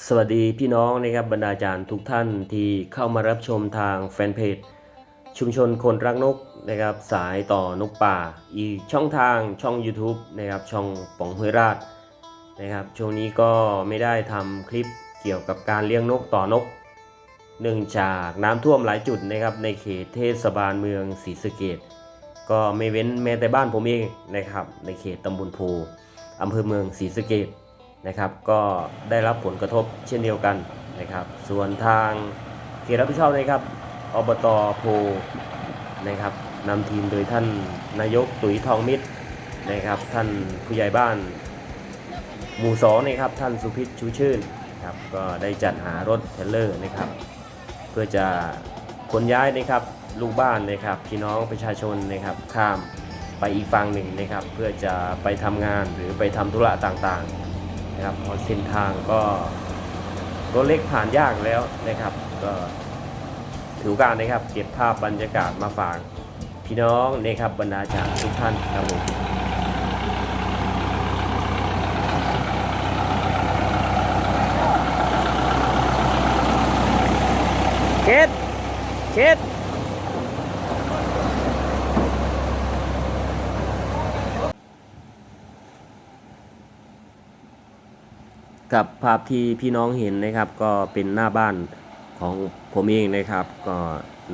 สวัสดีพี่น้องนะครับบรรดาอาจารย์ทุกท่านที่เข้ามารับชมทางแฟนเพจชุมชนคนรักนกนะครับสายต่อนกป่า อีกช่องทางช่อง YouTube นะครับช่องป๋องห้วยราชนะครับช่วงนี้ก็ไม่ได้ทำคลิปเกี่ยวกับการเลี้ยงนกต่อนก เนื่องจากน้ำท่วมหลายจุดนะครับในเขตเทศบาลเมืองศรีสะเกดก็ไม่เว้นแม้แต่บ้านผมเองนะครับในเขตตำบลโพอำเภอเมืองศรีสะเกด นะครับ ก็ได้รับผลกระทบเช่นเดียวกันนะครับ ส่วนทางเขตรับผิดชอบนะครับอบตโพนะครับนำทีมโดยท่านนายกตุ๋ยทองมิตรนะครับ ท่านผู้ใหญ่บ้าน หมู่สองนะครับ ท่านสุพิษชูชื่นครับก็ได้จัดหารถเทรลเลอร์นะครับ เพื่อจะขนย้ายนะครับลูกบ้านนะครับพี่น้องประชาชนนะครับข้ามไปอีกฝั่งหนึ่งนะครับ เพื่อจะไปทำงานหรือไปทำธุระต่างๆ นะครับเพราะเส้นทางก็รถเล็กผ่านยากแล้วนะครับ ก็ถือโอการนะครับ เก็บภาพบรรยากาศมาฝากพี่น้องนะครับบรรดาจารย์ทุกท่านครับผมเช็ดเช็ด กับภาพที่พี่น้องเห็นนะครับ ก็เป็นหน้าบ้านของผมเองนะครับ ก็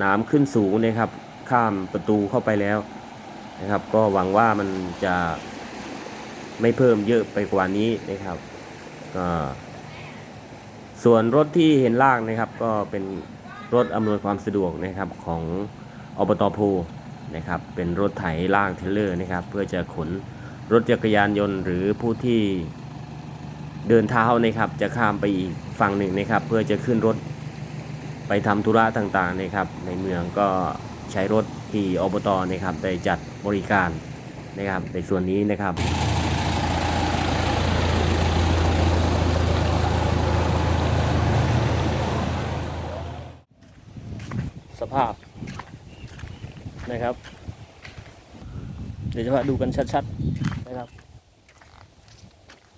น้ำขึ้นสูงนะครับ ข้ามประตูเข้าไปแล้วนะครับ ก็หวังว่ามันจะไม่เพิ่มเยอะไปกว่านี้นะครับก็ส่วนรถที่เห็นล่างนะครับ ก็เป็นรถอำนวยความสะดวกนะครับของอบตโพนะครับเป็นรถไถล่างเทรลเลอร์นะครับ เพื่อจะขนรถจักรยานยนต์หรือผู้ที่ เดินเท้านะครับจะข้ามไปอีกฝั่งหนึ่งนะครับ เพื่อจะขึ้นรถไปทำธุระต่างๆนะครับ ในเมืองก็ใช้รถที่อบตนะครับได้จัดบริการนะครับในส่วนนี้นะครับสภาพนะครับ เดี๋ยวจะมาดูกันชัดๆนะครับ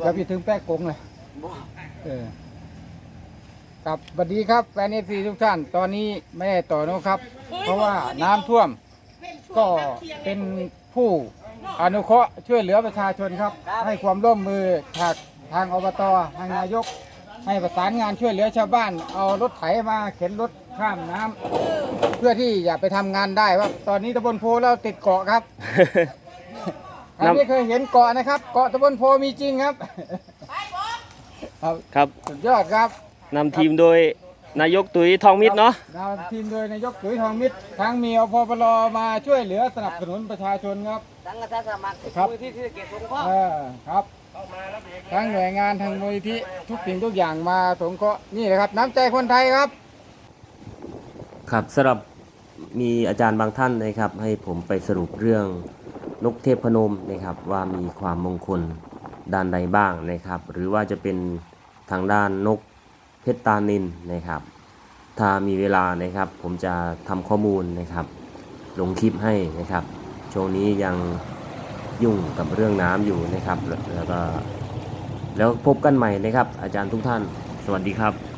เท่าไปไหนทุกคนไก่ทางไหนจะไปถึงแป้กงเลยบ่เออครับสวัสดีครับแฟนเอฟซีทุกท่าน ตอนนี้ไม่ได้ต่อนะครับ เพราะว่าน้ำท่วม ก็เป็นผู้อนุเคราะห์ช่วยเหลือประชาชนครับ ให้ความร่วมมือจากทางอบตทางนายก ให้ประสานงานช่วยเหลือชาวบ้าน เอารถไถมาเข็นรถข้ามน้ำเพื่อที่จะไปทำงานได้ว่าตอนนี้ตำบลโพเราติดเกาะครับ ใครไม่เคยเห็นเกาะนะครับ เกาะตะบนโพมีจริงครับครับครับสุดยอดครับนำทีมโดยนายกตุ๋ยทองมิตรเนาะดาวทีมโดยนายกตุ๋ยทองมิตรทั้งมีอพปลมาช่วยเหลือสนับสนุนประชาชนครับสังกัดสมัครครับมูลที่ที่เกียรติสงเคราะห์เออครับทั้งหน่วยงานทางมูลนิธิทุกสิ่งทุกอย่างมาสงเคราะห์นี่แหละครับ น้ำใจคนไทยครับ ครับสำหรับมีอาจารย์บางท่านนะครับ ให้ผมไปสรุปเรื่อง นกเทพพนมนะครับว่ามีความมงคลด้านใดบ้างนะครับ หรือว่าจะเป็นทางด้านนกเพชรตานินนะครับ ถ้ามีเวลานะครับ ผมจะทำข้อมูลนะครับ ลงคลิปให้นะครับ ช่วงนี้ยังยุ่งกับเรื่องน้ำอยู่นะครับ แล้วก็แล้วพบกันใหม่นะครับ อาจารย์ทุกท่าน สวัสดีครับ